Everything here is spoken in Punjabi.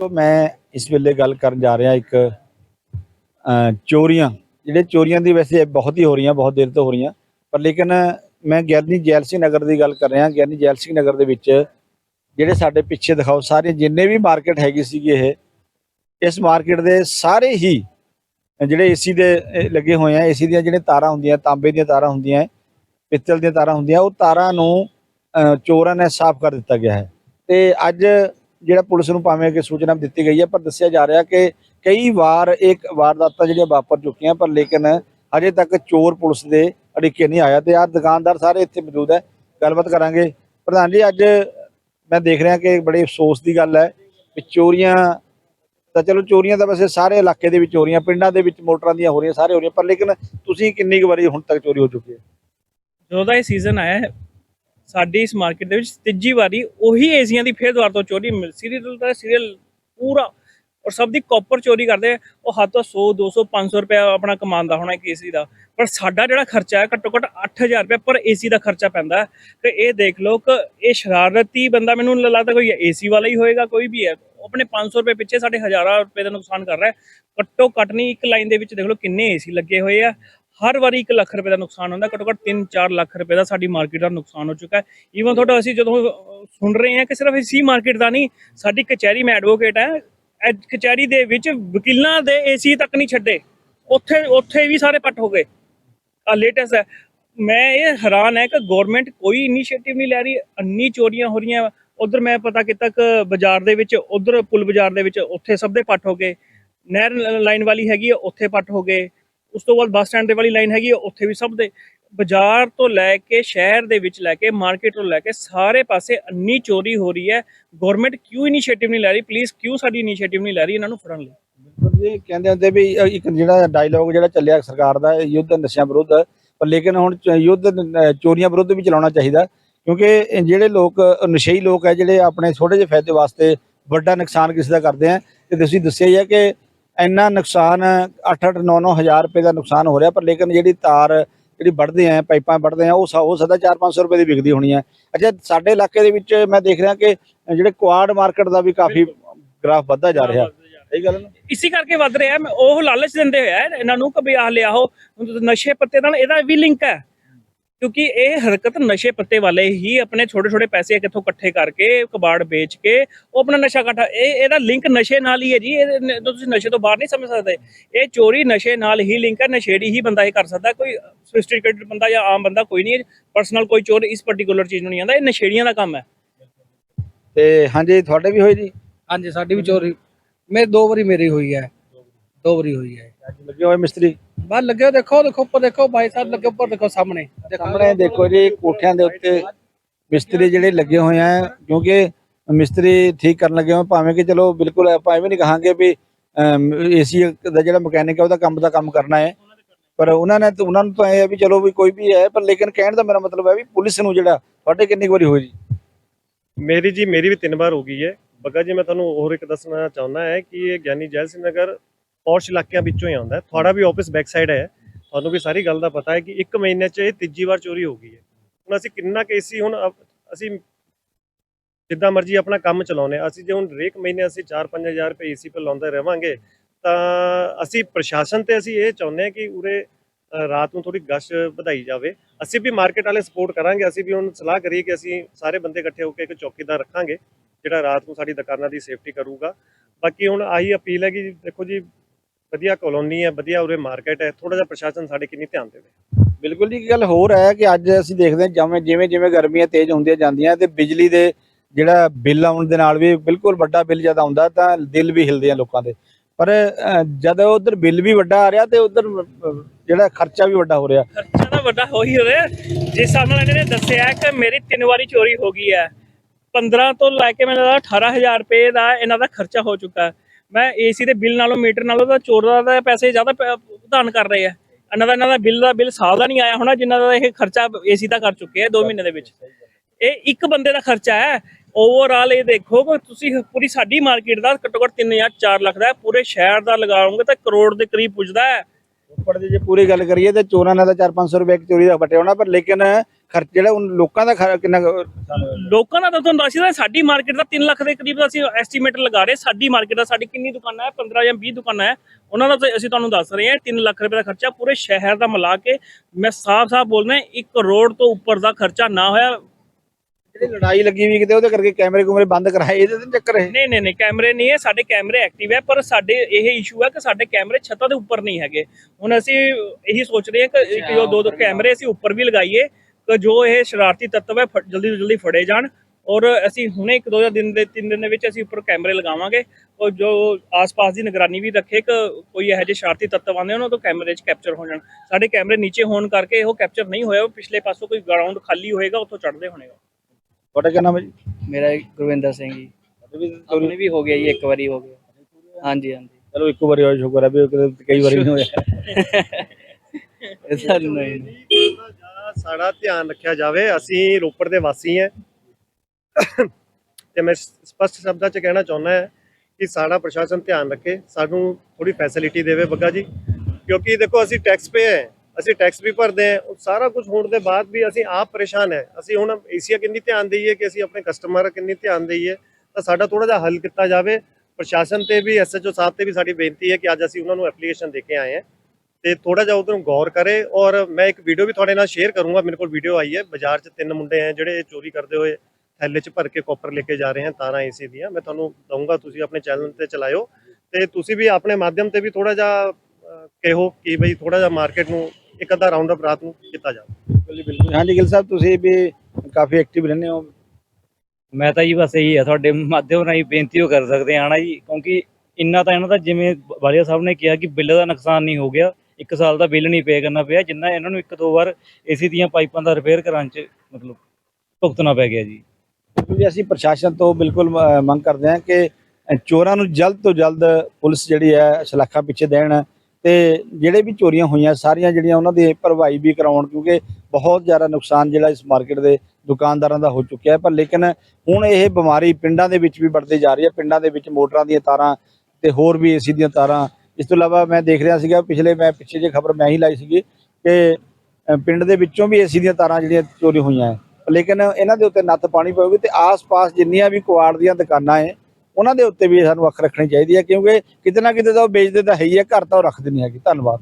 ਤੋਂ ਮੈਂ ਇਸ ਵੇਲੇ ਗੱਲ ਕਰਨ ਜਾ ਰਿਹਾ ਇੱਕ ਚੋਰੀਆਂ। ਜਿਹੜੇ ਚੋਰੀਆਂ ਦੀ ਵੈਸੇ ਬਹੁਤ ਹੀ ਹੋ ਰਹੀਆਂ, ਬਹੁਤ ਦੇਰ ਤੋਂ ਹੋ ਰਹੀਆਂ। ਪਰ ਲੇਕਿਨ ਮੈਂ ਗਿਆਨੀ ਜੈਲ ਸਿੰਘ ਨਗਰ ਦੀ ਗੱਲ ਕਰ ਰਿਹਾ। ਗਿਆਨੀ ਜੈਲ ਸਿੰਘ ਨਗਰ ਦੇ ਵਿੱਚ ਜਿਹੜੇ ਸਾਡੇ ਪਿੱਛੇ ਦਿਖਾਓ, ਸਾਰੇ ਜਿੰਨੇ ਵੀ ਮਾਰਕੀਟ ਹੈਗੀ ਸੀਗੀ ਇਹ, ਇਸ ਮਾਰਕੀਟ ਦੇ ਸਾਰੇ ਹੀ ਜਿਹੜੇ ਏਸੀ ਦੇ ਲੱਗੇ ਹੋਏ ਆ। ਏਸੀ ਦੀਆਂ ਜਿਹੜੇ ਤਾਰਾਂ ਹੁੰਦੀਆਂ, ਤਾਂਬੇ ਦੀਆਂ ਤਾਰਾਂ ਹੁੰਦੀਆਂ, ਪਿੱਤਲ ਦੀਆਂ ਤਾਰਾਂ ਹੁੰਦੀਆਂ, ਉਹ ਤਾਰਾਂ ਨੂੰ ਚੋਰਾਂ ਨੇ ਸਾਫ਼ ਕਰ ਦਿੱਤਾ ਗਿਆ ਹੈ। ਤੇ ਅੱਜ ਜਿਹੜਾ ਪੁਲਿਸ ਨੂੰ ਭਾਵੇਂ ਕਿ ਸੂਚਨਾ ਦਿੱਤੀ ਗਈ ਹੈ, ਪਰ ਦੱਸਿਆ ਜਾ ਰਿਹਾ ਕਿ ਕਈ ਵਾਰ ਇੱਕ ਵਾਰਦਾਤਾਂ ਜਿਹੜੀਆਂ ਵਾਪਰ ਚੁੱਕੀਆਂ, ਪਰ ਲੇਕਿਨ ਅਜੇ ਤੱਕ ਚੋਰ ਪੁਲਿਸ ਦੇ ਅੜਿੱਕੇ ਨਹੀਂ ਆਇਆ ਤੇ ਆਹ ਦੁਕਾਨਦਾਰ ਸਾਰੇ ਇੱਥੇ ਮੌਜੂਦ ਹੈ। ਗੱਲਬਾਤ ਕਰਾਂਗੇ। ਪ੍ਰਧਾਨ ਜੀ, ਅੱਜ ਮੈਂ ਦੇਖ ਰਿਹਾ ਕਿ ਬੜੇ ਅਫਸੋਸ ਦੀ ਗੱਲ ਹੈ ਕਿ ਚੋਰੀਆਂ ਤਾਂ ਚਲੋ ਚੋਰੀਆਂ ਤਾਂ ਵੈਸੇ ਸਾਰੇ ਇਲਾਕੇ ਦੇ ਵਿੱਚ ਹੋ ਰਹੀਆਂ, ਪਿੰਡਾਂ ਦੇ ਵਿੱਚ ਮੋਟਰਾਂ ਦੀਆਂ ਹੋ ਰਹੀਆਂ, ਸਾਰੇ ਹੋ ਰਹੀਆਂ, ਪਰ ਲੇਕਿਨ ਤੁਸੀਂ ਕਿੰਨੀ ਕੁ ਵਾਰੀ ਹੁਣ ਤੱਕ ਚੋਰੀ ਹੋ ਚੁੱਕੀ ਹੈ? ਜਦੋਂ ਦਾ ਇਹ ਸੀਜ਼ਨ ਆਇਆ ਸਾਡੀ ਇਸ ਮਾਰਕੀਟ ਦੇ ਵਿੱਚ ਤੀਜੀ ਵਾਰੀ ਉਹੀ ਏਸੀਆਂ ਦੀ ਫੇਰ ਦੁਬਾਰਾ ਤੋਂ ਚੋਰੀ ਮਿਲ ਸੀਰੀਅਲ ਦਾ ਸੀਰੀਅਲ ਪੂਰਾ ਔਰ ਸਭ ਦੀ ਕਾਪਰ ਚੋਰੀ ਕਰਦੇ ਆ, ਉਹ ਹੱਦ 100 200 500 ਰੁਪਏ ਆਪਣਾ ਕਮਾਉਂਦਾ ਹੋਣਾ ਇੱਕ ਏਸੀ ਦਾ। ਪਰ ਸਾਡਾ ਜਿਹੜਾ ਖਰਚਾ ਹੈ ਘੱਟੋ ਘੱਟ 8000 ਰੁਪਏ ਪਰ ਏਸੀ ਦਾ ਖਰਚਾ ਪੈਂਦਾ ਤੇ ਇਹ ਦੇਖ ਲਓ ਕਿ ਇਹ ਸ਼ਰਾਰਤੀ ਬੰਦਾ ਮੈਨੂੰ ਲੱਗਦਾ ਕੋਈ ਏਸੀ ਵਾਲਾ ਹੀ ਹੋਏਗਾ ਕੋਈ ਵੀ ਹੈ। ਉਹ ਆਪਣੇ 500 ਰੁਪਏ ਪਿੱਛੇ ਸਾਡੇ ਹਜ਼ਾਰਾਂ ਰੁਪਏ ਦਾ ਨੁਕਸਾਨ ਕਰ ਰਿਹਾ ਘੱਟੋ ਘੱਟ ਨਹੀਂ ਇੱਕ ਲਾਈਨ ਦੇ ਵਿੱਚ ਦੇਖ ਲਓ ਕਿੰਨੇ ਏਸੀ ਲੱਗੇ ਹੋਏ ਆ। ਹਰ ਵਾਰੀ 1 ਲੱਖ ਰੁਪਏ ਦਾ ਨੁਕਸਾਨ ਹੁੰਦਾ, ਘੱਟੋ ਘੱਟ 3-4 ਲੱਖ ਰੁਪਏ ਦਾ ਸਾਡੀ ਮਾਰਕੀਟ ਦਾ ਨੁਕਸਾਨ ਹੋ ਚੁੱਕਾ ਹੈ। ਈਵਨ ਤੁਹਾਡਾ ਅਸੀਂ ਜਦੋਂ ਸੁਣ ਰਹੇ ਹਾਂ ਕਿ ਸਿਰਫ ਇਸੀ ਮਾਰਕੀਟ ਦਾ ਨਹੀਂ, ਸਾਡੀ ਕਚਹਿਰੀ ਮੈਂ ਐਡਵੋਕੇਟ ਹੈ, ਇਹ ਕਚਹਿਰੀ ਦੇ ਵਿੱਚ ਵਕੀਲਾਂ ਦੇ ਏਸੀ ਤੱਕ ਨਹੀਂ ਛੱਡੇ। ਉੱਥੇ ਉੱਥੇ ਵੀ ਸਾਰੇ ਪੱਟ ਹੋ ਗਏ। ਆ ਲੇਟੈਸਟ ਹੈ। ਮੈਂ ਇਹ ਹੈਰਾਨ ਹੈ ਕਿ ਗਵਰਨਮੈਂਟ ਕੋਈ ਇਨੀਸ਼ੀਏਟਿਵ ਨਹੀਂ ਲੈ ਰਹੀ ਅੰਨੀ ਚੋਰੀਆਂ ਹੋ ਰਹੀਆਂ। ਉਧਰ ਮੈਂ ਪਤਾ ਕੀਤਾ ਕਿ ਬਾਜ਼ਾਰ ਦੇ ਵਿੱਚ, ਉਧਰ ਪੁਲ ਬਾਜ਼ਾਰ ਦੇ ਵਿੱਚ ਉੱਥੇ ਸਭ ਦੇ ਪੱਟ ਹੋ ਗਏ। ਨਹਿਰ ਲਾਈਨ ਵਾਲੀ ਹੈਗੀ ਆ, ਉੱਥੇ ਪੱਟ ਹੋ ਗਏ। ਉਸ ਤੋਂ ਬਾਅਦ ਬੱਸ ਸਟੈਂਡ ਦੇ ਵਾਲੀ ਲਾਈਨ ਹੈਗੀ ਆ ਉੱਥੇ ਵੀ ਸਭ ਦੇ। ਬਾਜ਼ਾਰ ਤੋਂ ਲੈ ਕੇ ਸ਼ਹਿਰ ਦੇ ਵਿੱਚ ਲੈ ਕੇ ਮਾਰਕੀਟ ਤੋਂ ਲੈ ਕੇ ਸਾਰੇ ਪਾਸੇ ਅੰਨੀ ਚੋਰੀ ਹੋ ਰਹੀ ਹੈ ਗਵਰਨਮੈਂਟ ਕਿਉਂ ਇਨੀਸ਼ੀਏਟਿਵ ਨਹੀਂ ਲੈ ਰਹੀ? ਪਲੀਜ਼ ਕਿਉਂ ਸਾਡੀ ਇਨੀਸ਼ੀਏਟਿਵ ਨਹੀਂ ਲੈ ਰਹੀ ਇਹਨਾਂ ਨੂੰ ਫੜਨ ਲਈ? ਬਿਲਕੁਲ ਜੀ ਕਹਿੰਦੇ ਹੁੰਦੇ ਵੀ ਇੱਕ ਜਿਹੜਾ ਡਾਇਲੋਗ ਜਿਹੜਾ ਚੱਲਿਆ ਸਰਕਾਰ ਦਾ ਯੁੱਧ ਨਸ਼ਿਆਂ ਵਿਰੁੱਧ ਪਰ ਲੇਕਿਨ ਹੁਣ ਯੁੱਧ ਚੋਰੀਆਂ ਵਿਰੁੱਧ ਵੀ ਚਲਾਉਣਾ ਚਾਹੀਦਾ ਕਿਉਂਕਿ ਜਿਹੜੇ ਲੋਕ ਅ, ਨਸ਼ਈ ਲੋਕ ਹੈ ਜਿਹੜੇ ਆਪਣੇ ਛੋਟੇ ਜਿਹੇ ਫਾਇਦੇ ਵਾਸਤੇ ਵੱਡਾ ਨੁਕਸਾਨ ਕਿਸੇ ਦਾ ਕਰਦੇ ਆ ਤੇ ਤੁਸੀਂ ਦੱਸਿਆ ਹੀ ਹੈ ਕਿ ਇੰਨਾ ਨੁਕਸਾਨ 8-8 9-9 ਰੁਪਏ ਦਾ ਨੁਕਸਾਨ ਹੋ ਰਿਹਾ, ਪਰ ਲੇਕਿਨ ਜਿਹੜੀ ਤਾਰ ਜਿਹੜੀ ਵੱਢਦੇ ਆ, ਪਾਈਪਾਂ ਵੱਢਦੇ ਆ, ਉਹ ਹੋ ਸਕਦਾ 4-500 ਰੁਪਏ ਦੀ ਵਿਕਦੀ ਹੋਣੀ ਹੈ ਅੱਛਾ, ਸਾਡੇ ਇਲਾਕੇ ਦੇ ਵਿੱਚ ਮੈਂ ਦੇਖ ਰਿਹਾ ਕਿ ਜਿਹੜੇ ਕੁਆਡ ਮਾਰਕੀਟ ਦਾ ਵੀ ਕਾਫੀ ਗ੍ਰਾਫ ਵੱਧਦਾ ਜਾ ਰਿਹਾ। ਇਹ ਗੱਲ ਨਾ? ਇਸੇ ਕਰਕੇ ਵੱਧ ਰਿਹਾ ਉਹ ਲਾਲਚ ਦਿੰਦੇ ਹੋਇਆ ਇਹਨਾਂ ਨੂੰ ਕਿ ਵੀ ਆਹ ਲਿਆਓ, ਨਸ਼ੇ ਪੱਤੇ ਨਾਲ ਇਹਦਾ ਵੀ ਲਿੰਕ ਹੈ। ਕਿਉਂਕਿ ਇਹ ਹਰਕਤ ਨਸ਼ੇ ਪੱਤੇ ਵਾਲੇ ਹੀ ਆਪਣੇ ਛੋਟੇ ਛੋਟੇ ਪੈਸੇ ਕਿੱਥੋਂ ਇਕੱਠੇ ਕਰਕੇ ਕਬਾੜ ਵੇਚ ਕੇ ਉਹ ਆਪਣਾ ਨਸ਼ਾ ਇਕੱਠਾ ਇਹ ਇਹਦਾ ਲਿੰਕ ਨਸ਼ੇ ਨਾਲ ਹੀ ਹੈ ਜੀ ਇਹ ਨ- ਤੁਸੀਂ ਨਸ਼ੇ ਤੋਂ ਬਾਹਰ ਨਹੀਂ ਸਮਝ ਸਕਦੇ ਇਹ ਚੋਰੀ ਨਸ਼ੇ ਨਾਲ ਹੀ ਲਿੰਕ ਹੈ ਨਸ਼ੇੜੀ ਹੀ ਬੰਦਾ ਇਹ ਕਰ ਸਕਦਾ ਕੋਈ ਸੋਫਿਸਟੀਕੇਟਡ ਬੰਦਾ ਜਾਂ ਆਮ ਬੰਦਾ ਕੋਈ ਨਹੀਂ ਪਰਸਨਲ ਕੋਈ ਚੋਰ ਇਸ ਪਾਰਟਿਕੂਲਰ ਚੀਜ਼ ਨੂੰ ਨਹੀਂ ਆਂਦਾ ਇਹ ਨਸ਼ੇੜੀਆਂ ਦਾ ਕੰਮ ਹੈ। ਤੇ ਹਾਂਜੀ ਤੁਹਾਡੇ ਵੀ ਹੋਏ ਜੀ? ਹਾਂਜੀ ਸਾਡੀ ਵੀ ਚੋਰੀ ਮੇਰੇ ਦੋ ਵਾਰੀ ਮੇਰੀ ਹੋਈ ਹੈ ਦੋ ਵਾਰੀ ਹੋਈ ਹੈ। ਅੱਜ ਲੱਗੇ ਹੋਏ ਮਿਸਤਰੀ? ਬਾਹਰ ਲੱਗੇ ਦੇਖੋ ਦੇਖੋ ਉੱਪਰ ਦੇਖੋ ਭਾਈ ਸਾਹਿਬ ਲੱਗੇ ਉੱਪਰ ਦੇਖੋ ਸਾਹਮਣੇ। ਸਾਹਮਣੇ ਦੇਖੋ ਜੀ ਕੋਠਿਆਂ ਦੇ ਉੱਤੇ ਮਿਸਤਰੀ ਜਿਹੜੇ ਲੱਗੇ ਹੋਏ ਆ ਕਿਉਂਕਿ ਮਿਸਤਰੀ ਠੀਕ ਕਰਨ ਲੱਗੇ ਹੋਏ ਭਾਵੇਂ ਕਿ ਚਲੋ ਬਿਲਕੁਲ ਆਪਾਂ ਐਵੇਂ ਨਹੀਂ ਕਹਾਂਗੇ ਵੀ ਏਸੀ ਦਾ ਜਿਹੜਾ ਮਕੈਨਿਕ ਹੈ ਉਹਦਾ ਕੰਮ ਦਾ ਕੰਮ ਕਰਨਾ ਹੈ। ਪਰ ਉਹਨਾਂ ਨੇ ਉਹਨਾਂ ਨੂੰ ਤਾਂ ਇਹ ਹੈ ਵੀ ਚਲੋ ਵੀ ਕੋਈ ਵੀ ਹੈ ਪਰ ਲੇਕਿਨ ਕਹਿਣ ਦਾ ਮੇਰਾ ਮਤਲਬ ਹੈ ਵੀ ਪੁਲਿਸ ਨੂੰ ਜਿਹੜਾ ਤੁਹਾਡੇ ਕਿੰਨੀ ਕੁ ਵਾਰੀ ਹੋਈ ਜੀ? ਮੇਰੀ ਜੀ ਮੇਰੀ ਵੀ ਤਿੰਨ ਵਾਰ ਹੋ ਗਈ ਹੈ। ਬੱਗਾ ਜੀ ਮੈਂ ਤੁਹਾਨੂੰ ਹੋਰ ਇੱਕ ਦੱਸਣਾ ਚਾਹੁੰਦਾ ਹੈ ਕਿ ਇਹ ਗਿਆਨੀ ਜੈਲ ਸਿੰਘ ਨਗਰ ਪੌਸ਼ ਇਲਾਕਿਆਂ ਵਿੱਚੋਂ ਹੀ ਆਉਂਦਾ ਤੁਹਾਡਾ ਵੀ ਆਫਿਸ ਬੈਕ ਸਾਈਡ ਹੈ। ਤੁਹਾਨੂੰ ਵੀ ਸਾਰੀ ਗੱਲ ਦਾ ਪਤਾ ਹੈ ਕਿ ਇੱਕ ਮਹੀਨੇ 'ਚ ਇਹ ਤੀਜੀ ਵਾਰ ਚੋਰੀ ਹੋ ਗਈ ਹੈ। ਹੁਣ ਅਸੀਂ ਕਿੰਨਾ ਕੇਸੀ ਹੁਣ ਅਪ- ਅਸੀਂ ਜਿੱਦਾਂ ਮਰਜ਼ੀ ਆਪਣਾ ਕੰਮ ਚਲਾਉਨੇ ਹਾਂ। ਅਸੀਂ ਜੇ ਹੁਣ ਹਰੇਕ ਮਹੀਨੇ ਅਸੀਂ 4-5000 ਰੁਪਏ ਏਸੀ ਪਰ ਲਾਉਂਦੇ ਰਵਾਂਗੇ, ਤਾਂ ਅਸੀਂ ਪ੍ਰਸ਼ਾਸਨ ਤੇ ਅਸੀਂ ਇਹ ਚਾਹੁੰਦੇ ਹਾਂ ਕਿ ਉਰੇ ਰਾਤ ਨੂੰ ਥੋੜੀ ਗਸ਼ ਵਧਾਈ ਜਾਵੇ। ਅਸੀਂ ਵੀ ਮਾਰਕੀਟ ਵਾਲੇ ਸਪੋਰਟ ਕਰਾਂਗੇ। ਅਸੀਂ ਵੀ ਹੁਣ ਸਲਾਹ ਕਰੀਏ ਕਿ ਅਸੀਂ ਸਾਰੇ ਬੰਦੇ ਇਕੱਠੇ ਹੋ ਕੇ ਇੱਕ ਚੌਕੀਦਾਰ ਰੱਖਾਂਗੇ, ਜਿਹੜਾ ਰਾਤ ਨੂੰ ਸਾਡੀ ਦੁਕਾਨਾਂ ਦੀ ਸੇਫਟੀ ਕਰੂਗਾ। ਬਾਕੀ ਹੁਣ ਆਹੀ ਅਪੀਲ ਹੈ ਕਿ ਦੇਖੋ ਜੀ ਵਧੀਆ ਕਲੋਨੀ ਹੈ ਵਧੀਆ ਉਰੇ ਮਾਰਕੀਟ ਹੈ ਥੋੜਾ ਜਿਹਾ ਪ੍ਰਸ਼ਾਸਨ ਸਾਡੇ ਕਿੰਨੀ ਧਿਆਨ ਦੇਵੇ। ਬਿਲਕੁਲ ਜੀ ਇੱਕ ਗੱਲ ਹੋਰ ਹੈ ਕਿ ਅੱਜ ਅਸੀਂ ਦੇਖਦੇ ਹਾਂ ਜਿਵੇਂ ਜਿਵੇਂ ਜਿਵੇਂ ਗਰਮੀਆਂ ਤੇਜ਼ ਹੁੰਦੀਆਂ ਜਾਂਦੀਆਂ ਤੇ ਬਿਜਲੀ ਦੇ ਜਿਹੜਾ ਬਿੱਲ ਆਉਣ ਦੇ ਨਾਲ ਵੀ ਬਿਲਕੁਲ ਵੱਡਾ ਬਿੱਲ ਜਦ ਆਉਂਦਾ ਤਾਂ ਦਿਲ ਵੀ ਹਿਲਦੇ ਆ ਲੋਕਾਂ ਦੇ। ਪਰ ਜਦ ਉਧਰ ਬਿੱਲ ਵੀ ਵੱਡਾ ਆ ਰਿਹਾ ਤੇ ਉਧਰ ਜਿਹੜਾ ਖਰਚਾ ਵੀ ਵੱਡਾ ਹੋ ਰਿਹਾ। ਖਰਚਾ ਤਾਂ ਵੱਡਾ ਹੋ ਹੀ ਰਿਹਾ। ਜਿਸ ਹਿਸਾਬ ਨਾਲ ਇਹਨਾਂ ਦੱਸਿਆ ਕਿ ਮੇਰੀ ਤਿੰਨ ਵਾਰੀ ਚੋਰੀ ਹੋ ਗਈ ਹੈ। 15 ਤੋਂ ਲੈ ਕੇ ਮੈਨੂੰ ਲੱਗਦਾ 18000 ਰੁਪਏ ਦਾ ਇਹਨਾਂ ਦਾ ਖਰਚਾ ਹੋ ਚੁੱਕਾ ਹੈ। ਮੈਂ ਏਸੀ ਦੇ ਬਿੱਲ ਨਾਲੋਂ, ਮੀਟਰ ਨਾਲੋਂ ਤਾਂ ਚੋਰਾਂ ਦਾ ਪੈਸੇ ਜ਼ਿਆਦਾ ਭੁਗਤਾਨ ਕਰ ਰਹੇ ਆ। ਇਹਨਾਂ ਦਾ ਇਹਨਾਂ ਦਾ ਬਿੱਲ ਦਾ ਬਿੱਲ ਸਾਲ ਦਾ ਨਹੀਂ ਆਇਆ ਹੋਣਾ, ਜਿੰਨਾ ਦਾ ਇਹ ਖਰਚਾ ਏਸੀ ਦਾ ਕਰ ਚੁੱਕੇ ਆ 2 ਮਹੀਨੇ ਦੇ ਵਿੱਚ। ਇਹ ਇੱਕ ਬੰਦੇ ਦਾ ਖਰਚਾ ਹੈ। ਓਵਰਆਲ ਇਹ ਦੇਖੋ ਕਿ ਤੁਸੀਂ ਪੂਰੀ ਸਾਡੀ ਮਾਰਕੀਟ ਦਾ ਘੱਟੋ ਘੱਟ 3 ਜਾਂ 4 ਲੱਖ ਦਾ ਪੂਰੇ ਸ਼ਹਿਰ ਦਾ ਲਗਾਓਗੇ ਤਾਂ ਕਰੋੜ ਦੇ ਕਰੀਬ ਪੁੱਜਦਾ ਹੈ। ਉੱਪਰ ਦੀ ਜੇ ਪੂਰੀ ਗੱਲ ਕਰੀਏ ਤੇ ਚੋਰਾਂ ਨਾਲ ਤਾਂ 4-500 ਰੁਪਏ ਚੋਰੀ ਦਾ ਫਟਿਆ ਹੋਣਾ ਪਰ ਲੇਕਿਨ ਖਰਚ ਜਿਹੜਾ ਉਹ ਲੋਕਾਂ ਦਾ ਖਰ- ਕਿੰਨਾ ਕੁ? ਲੋਕਾਂ ਦਾ ਤਾਂ ਤੁਹਾਨੂੰ ਦੱਸ ਦਿੱਤਾ ਸਾਡੀ ਮਾਰਕੀਟ ਦਾ 3 ਲੱਖ ਦੇ ਕਰੀਬ ਦਾ ਅਸੀਂ ਐਸਟੀਮੇਟ ਲਗਾ ਰਹੇ ਸਾਡੀ ਮਾਰਕੀਟ ਦਾ ਸਾਡੀ ਕਿੰਨੀ ਦੁਕਾਨਾਂ ਹੈ? 15 ਜਾਂ 20 ਦੁਕਾਨਾਂ ਹੈ। ਉਹਨਾਂ ਦਾ ਤਾਂ ਅਸੀਂ ਤੁਹਾਨੂੰ ਦੱਸ ਰਹੇ ਹਾਂ 3 ਲੱਖ ਰੁਪਏ ਦਾ ਖਰਚਾ ਪੂਰੇ ਸ਼ਹਿਰ ਦਾ ਮਿਲਾ ਕੇ ਮੈਂ ਸਾਫ਼-ਸਾਫ਼ ਬੋਲਣਾ 1 ਕਰੋੜ ਤੋਂ ਉੱਪਰ ਦਾ ਖਰਚਾ ਨਾ ਹੋਇਆ। ਜਿਹੜੀ ਲੜਾਈ ਲੱਗੀ ਵੀ ਕਿਤੇ ਉਹਦੇ ਕਰਕੇ ਕੈਮਰੇ ਕੁਮਰੇ ਬੰਦ ਕਰਾਏ ਇਹਦੇ ਤੇ ਨੀ ਚੱਕਰ ਇਹ? ਨਹੀਂ ਨਹੀਂ ਨਹੀਂ ਕੈਮਰੇ ਨਹੀਂ ਹੈ ਸਾਡੇ ਕੈਮਰੇ ਐਕਟਿਵ ਹੈ ਪਰ ਸਾਡੇ ਇਹ ਇਸ਼ੂ ਹੈ ਕਿ ਸਾਡੇ ਕੈਮਰੇ ਛੱਤਾਂ ਦੇ ਉੱਪਰ ਨਹੀਂ ਹੈਗੇ। ਹੁਣ ਅਸੀਂ ਇਹੀ ਸੋਚ ਰਹੇ ਹਾਂ ਕਿ ਇੱਕ ਜਾਂ ਦੋ ਦੋ ਕੈਮਰੇ ਅਸੀਂ ਉੱਪਰ ਵੀ ਲਗਾਈਏ ਕਿ ਜੋ ਇਹ ਸ਼ਰਾਰਤੀ ਤੱਤਵ ਹੈ ਜਲਦੀ ਤੋਂ ਜਲਦੀ ਫੜੇ ਜਾਣ। ਔਰ ਅਸੀਂ ਹੁਣੇ ਇੱਕ ਦੋ ਜਾਂ ਦਿਨ ਦੇ ਤਿੰਨ ਦਿਨ ਦੇ ਵਿੱਚ ਅਸੀਂ ਉੱਪਰ ਕੈਮਰੇ ਲਗਾਵਾਂਗੇ। ਔਰ ਜੋ ਆਸ-ਪਾਸ ਦੀ ਨਿਗਰਾਨੀ ਵੀ ਰੱਖੇ ਕਿ ਕੋਈ ਇਹੋ ਜਿਹੇ ਸ਼ਰਾਰਤੀ ਤੱਤਵ ਆਉਂਦੇ ਉਹਨਾਂ ਤੋਂ ਕੈਮਰੇ 'ਚ ਕੈਪਚਰ ਹੋ ਜਾਣ। ਸਾਡੇ ਕੈਮਰੇ ਨੀਚੇ ਹੋਣ ਕਰਕੇ ਉਹ ਕੈਪਚਰ ਨਹੀਂ ਹੋਇਆ। ਉਹ ਪਿਛਲੇ ਪਾਸੋਂ ਕੋਈ ਗਰਾਊਂਡ ਖਾਲੀ ਹੋਏਗਾ ਉੱਥੋਂ ਚੜ੍ਹਦੇ ਹੋਣੇਗਾ ਤੁਹਾਡਾ ਕੀ ਨਾਮ ਹੈ ਜੀ? ਮੇਰਾ ਗੁਰਵਿੰਦਰ ਸਿੰਘ ਜੀ। ਆਪਣੇ ਵੀ ਹੋ ਗਿਆ ਜੀ ਇੱਕ ਵਾਰੀ ਹੋ ਗਿਆ। ਹਾਂਜੀ ਹਾਂਜੀ। ਚਲੋ ਇੱਕ ਵਾਰੀ ਹੋਇਆ ਸ਼ੁਕਰ ਹੈ ਵੀ ਕਈ ਵਾਰੀ ਨਹੀਂ ਹੋਇਆ। ਇਹ ਸਾਨੂੰ ਨਹੀਂ। ਸਾਡਾ ਧਿਆਨ ਰੱਖਿਆ ਜਾਵੇ। ਅਸੀਂ ਰੋਪੜ ਦੇ ਵਾਸੀ ਹਾਂ। ਤੇ ਮੈਂ ਸਪਸ਼ਟ ਸ਼ਬਦਾਂ 'ਚ ਕਹਿਣਾ ਚਾਹੁੰਦਾ ਹਾਂ ਕਿ ਸਾਡਾ ਪ੍ਰਸ਼ਾਸਨ ਧਿਆਨ ਰੱਖੇ। ਸਾਨੂੰ ਥੋੜੀ ਫੈਸਿਲਿਟੀ ਦੇਵੇ ਬੱਗਾ ਜੀ। ਕਿਉਂਕਿ ਦੇਖੋ, ਅਸੀਂ ਟੈਕਸ ਪੇ ਹੈ। ਅਸੀਂ ਟੈਕਸ ਵੀ ਭਰਦੇ ਹਾਂ। ਸਾਰਾ ਕੁਝ ਹੋਣ ਦੇ ਬਾਅਦ ਵੀ ਅਸੀਂ ਆਪ ਪਰੇਸ਼ਾਨ ਹੈ। ਅਸੀਂ ਹੁਣ ਏਸੀਆ ਕਿੰਨੀ ਧਿਆਨ ਦਈਏ ਕਿ ਅਸੀਂ ਆਪਣੇ ਕਸਟਮਰ ਕਿੰਨੀ ਧਿਆਨ ਦਈਏ। ਤਾਂ ਸਾਡਾ ਥੋੜਾ ਜਿਹਾ ਹੱਲ ਕੀਤਾ ਜਾਵੇ। ਪ੍ਰਸ਼ਾਸਨ ਤੇ ਵੀ ਐਸਐਚਓ ਸਾਹਿਬ ਤੇ ਵੀ ਸਾਡੀ ਬੇਨਤੀ ਹੈ ਕਿ ਅੱਜ ਅਸੀਂ ਉਹਨਾਂ ਨੂੰ ਐਪਲੀਕੇਸ਼ਨ ਦੇ ਕੇ ਆਏ ਹਾਂ। ਤੇ ਥੋੜਾ ਜਿਹਾ ਉਹਦੋਂ ਗੌਰ ਕਰੇ ਔਰ ਮੈਂ ਇੱਕ ਵੀਡੀਓ ਵੀ ਤੁਹਾਡੇ ਨਾਲ ਸ਼ੇਅਰ ਕਰੂੰਗਾ। ਮੇਰੇ ਕੋਲ ਵੀਡੀਓ ਆਈ ਹੈ। ਬਾਜ਼ਾਰ 'ਚ ਤਿੰਨ ਮੁੰਡੇ ਹੈ ਜਿਹੜੇ ਚੋਰੀ ਕਰਦੇ ਹੋਏ ਥੈਲੇ 'ਚ ਭਰ ਕੇ ਕਾਪਰ ਲੈ ਕੇ ਜਾ ਰਹੇ ਹਨ ਤਾਰਾਂ ਏਸੀ ਦੀਆਂ। ਮੈਂ ਤੁਹਾਨੂੰ ਦਊਂਗਾ ਤੁਸੀਂ ਆਪਣੇ ਚੈਨਲ ਤੇ ਚਲਾਇਓ। ਤੇ ਤੁਸੀਂ ਵੀ ਆਪਣੇ ਮਾਧਿਅਮ ਤੇ ਵੀ ਥੋੜਾ ਜਿਹਾ ਕਹੋ ਕਿ ਬਈ ਥੋੜਾ ਜਿਹਾ ਮਾਰਕੀਟ ਨੂੰ ਇੱਕ ਅੱਧਾ ਰਾਉਂਡ ਅਪ ਰਾਤ ਨੂੰ ਕੀਤਾ ਜਾਵੇ। ਬਿਲਕੁਲ ਜੀ, ਬਿਲਕੁਲ। ਹਾਂਜੀ ਗਿਲ ਸਾਹਿਬ ਤੁਸੀਂ ਵੀ ਕਾਫੀ ਐਕਟਿਵ ਰਹਿੰਦੇ ਹੋ। ਮੈਂ ਤਾਂ ਜੀ ਬਸ ਇਹੀ ਹੈ ਤੁਹਾਡੇ ਮਾਧਿਅਮ ਰਾਹੀਂ ਬੇਨਤੀ ਉਹ ਕਰ ਸਕਦੇ ਹਾਂ ਨਾ ਜੀ? ਕਿਉਂਕਿ ਇੰਨਾ ਤਾਂ ਇਹਨਾਂ ਦਾ ਜਿਵੇਂ ਵਾਲੀਆ ਸਾਹਿਬ ਨੇ ਕਿਹਾ ਕਿ ਬਿੱਲ ਦਾ ਨੁਕਸਾਨ ਨਹੀਂ ਹੋ ਗਿਆ। ਇੱਕ ਸਾਲ ਦਾ ਬਿੱਲ ਨਹੀਂ ਪੇ ਕਰਨਾ ਪਿਆ, ਜਿੰਨਾ ਇਹਨਾਂ ਨੂੰ ਇੱਕ ਦੋ ਵਾਰ ਏਸੀ ਦੀਆਂ ਪਾਈਪਾਂ ਦਾ ਰਿਪੇਅਰ ਕਰਾਉਣ ਚ ਮਤਲਬ ਭੁਗਤਣਾ ਪੈ ਗਿਆ ਜੀ। ਜੀ ਅਸੀਂ ਪ੍ਰਸ਼ਾਸਨ ਤੋਂ ਬਿਲਕੁਲ ਮੰਗ ਕਰਦੇ ਹਾਂ ਕਿ ਚੋਰਾਂ ਨੂੰ ਜਲਦ ਤੋਂ ਜਲਦ ਪੁਲਿਸ ਜਿਹੜੀ ਹੈ, ਸਲਾਖਾਂ ਪਿੱਛੇ ਦੇਣ ਤੇ ਜਿਹੜੇ ਵੀ ਚੋਰੀਆਂ ਹੋਈਆਂ, ਸਾਰੀਆਂ ਜਿਹੜੀਆਂ ਉਹਨਾਂ ਦੀ ਭਰਵਾਈ ਵੀ ਕਰਾਉਣ, ਕਿਉਂਕਿ ਬਹੁਤ ਜ਼ਿਆਦਾ ਨੁਕਸਾਨ ਜਿਹੜਾ ਇਸ ਮਾਰਕੀਟ ਦੇ ਦੁਕਾਨਦਾਰਾਂ ਦਾ ਹੋ ਚੁੱਕਿਆ ਹੈ। ਪਰ ਲੇਕਿਨ ਹੁਣ ਇਹ ਬਿਮਾਰੀ ਪਿੰਡਾਂ ਦੇ ਵਿੱਚ ਵੀ ਵੱਧਦੀ ਜਾ ਰਹੀ ਹੈ, ਪਿੰਡਾਂ ਦੇ ਵਿੱਚ ਮੋਟਰਾਂ ਦੀਆਂ ਤਾਰਾਂ ਤੇ ਹੋਰ ਵੀ ਏਸੀ ਦੀਆਂ ਤਾਰਾਂ ਇਸ ਤੋਂ ਇਲਾਵਾ ਮੈਂ ਦੇਖ ਰਿਹਾ ਸੀਗਾ, ਪਿਛਲੇ ਮੈਂ, ਪਿੱਛੇ ਜੇ ਖਬਰ ਮੈਂ ਹੀ ਲਾਈ ਸੀਗੀ ਕਿ ਪਿੰਡ ਦੇ ਵਿੱਚੋਂ ਵੀ ਏਸੀ ਦੀਆਂ ਤਾਰਾਂ ਜਿਹੜੀਆਂ ਚੋਰੀ ਹੋਈਆਂ ਹੈ। ਲੇਕਿਨ ਇਹਨਾਂ ਦੇ ਉੱਤੇ ਨੱਥ ਪਾਣੀ ਪਊਗੀ ਤੇ ਆਸ-ਪਾਸ ਜਿੰਨੀਆਂ ਵੀ ਕੁਆੜ ਦੀਆਂ ਦੁਕਾਨਾਂ ਹੈ, ਉਹਨਾਂ ਦੇ ਉੱਤੇ ਵੀ ਸਾਨੂੰ ਅੱਖ ਰੱਖਣੀ ਚਾਹੀਦੀ ਹੈ ਕਿਉਂਕਿ ਕਿਤੇ ਨਾ ਕਿਤੇ ਤਾਂ ਉਹ ਵੇਚਦੇ ਤਾਂ ਹੈ ਹੀ ਹੈ, ਘਰ ਤਾਂ ਉਹ ਰੱਖਦੇ ਨਹੀਂ ਹੈਗੇ। ਧੰਨਵਾਦ।